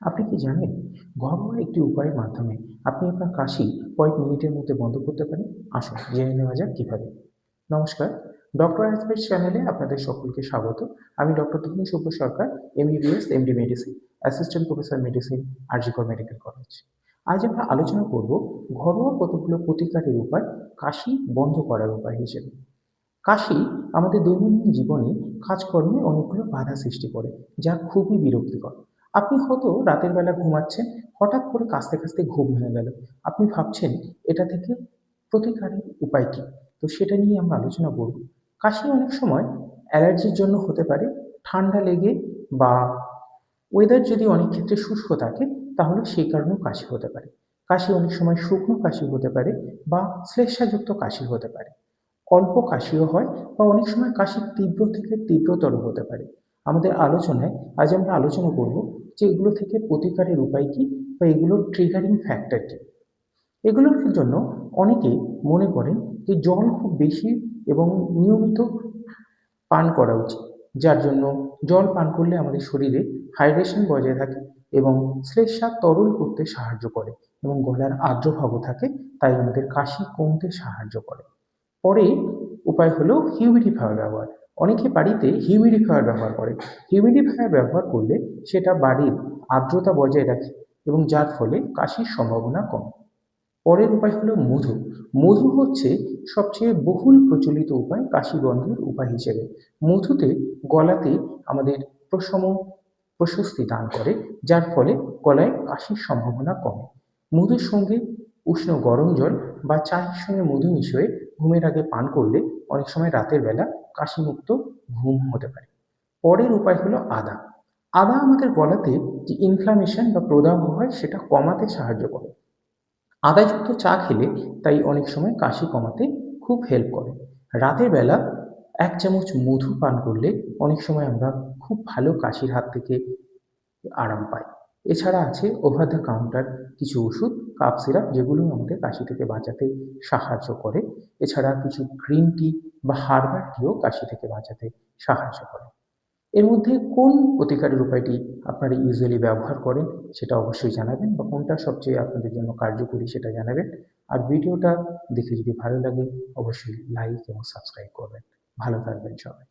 আপনি কি জানেন ঘরোয়া একটি উপায়ের মাধ্যমে আপনি আপনার কাশি কয়েক মিনিটের মধ্যে বন্ধ করতে পারেন? আসুন, জেনে নেওয়া যাক কীভাবে। নমস্কার, ডক্টর অ্যাসপেক্ট চ্যানেলে আপনাদের সকলকে স্বাগত। আমি doctor Tarun সুব্র Sarkar MBBS MD medicine assistant professor medicine RG Kar medical college আজ আমরা আলোচনা করব ঘরোয়া কতগুলো প্রতিকারের উপায় কাশি বন্ধ করার উপায় হিসেবে। কাশি আমাদের দৈনন্দিন জীবনে কাজকর্মে অনেকগুলো বাধা সৃষ্টি করে, যা খুবই বিরক্তিকর। আপনি হয়তো রাতের বেলা ঘুমাচ্ছেন, হঠাৎ করে কাশতে কাশতে ঘুম ভেঙে গেল। আপনি ভাবছেন, এটা থেকে প্রতিকারের উপায় কী? তো সেটা নিয়ে আমরা আলোচনা করব। কাশি অনেক সময় অ্যালার্জির জন্য হতে পারে, ঠান্ডা লেগে বা ওয়েদার যদি অনেক ক্ষেত্রে শুষ্ক থাকে, তাহলে সেই কারণেও কাশি হতে পারে। কাশি অনেক সময় শুকনো কাশি হতে পারে বা শ্লেষাযুক্ত কাশি হতে পারে। অল্প কাশিও হয় বা অনেক সময় কাশি তীব্র থেকে তীব্রতর হতে পারে। আমাদের আলোচনায় আজ আমরা আলোচনা করব যে এগুলো থেকে প্রতিকারের উপায় কী বা এগুলোর ট্রিগারিং ফ্যাক্টর কী। এগুলোর জন্য অনেকে মনে করেন যে জল খুব বেশি এবং নিয়মিত পান করা উচিত, যার জন্য জল পান করলে আমাদের শরীরে হাইড্রেশন বজায় থাকে এবং শ্লেষ্মা তরল করতে সাহায্য করে এবং গলার আর্দ্রভাবও থাকে, তাই আমাদের কাশি কমতে সাহায্য করে। পরে উপায় হলো হিউমিডিফায়ার ব্যবহার। অনেকে বাড়িতে হিউমিডিফায়ার ব্যবহার করে। হিউমিডিফায়ার ব্যবহার করলে সেটা বাড়ির আর্দ্রতা বজায় রাখে এবং যার ফলে কাশির সম্ভাবনা কম। পরের উপায় হলো মধু। মধু হচ্ছে সবচেয়ে বহুল প্রচলিত উপায় কাশি বন্ধের উপায় হিসেবে। মধুতে গলাতে আমাদের প্রশম প্রশস্তি দান করে, যার ফলে গলায় কাশির সম্ভাবনা কমে। মধুর সঙ্গে উষ্ণ গরম জল বা চায়ের সঙ্গে মধু মিশিয়ে ঘুমের আগে পান করলে অনেক সময় রাতের বেলা কাশিমুক্ত ঘুম হতে পারে। পরের উপায় হলো আদা। আদা আমাদের গলাতে যে ইনফ্লামেশন বা প্রদাহ হয় সেটা কমাতে সাহায্য করে। আদাযুক্ত চা খেলে তাই অনেক সময় কাশি কমাতে খুব হেল্প করে। রাতের বেলা এক চামচ মধু পান করলে অনেক সময় আমরা খুব ভালো কাশির হাত থেকে আরাম পাই। এছাড়া আছে ওভার দ্য কাউন্টার কিছু ওষুধ, কাপ সিরাপ যেগুলো আমাদের কাশি থেকে বাঁচাতে সাহায্য করে। এছাড়া কিছু গ্রিন টি বা হার্বাল টিও কাশি থেকে বাঁচাতে সাহায্য করে। এর মধ্যে কোন প্রতিকারের উপায়টি আপনারা ইউজুয়ালি ব্যবহার করেন সেটা অবশ্যই জানাবেন বা কোনটা সবচেয়ে আপনাদের জন্য কার্যকরী সেটা জানাবেন। আর ভিডিওটা দেখে যদি ভালো লাগে, অবশ্যই লাইক এবং সাবস্ক্রাইব করবেন। ভালো থাকবেন সবাই।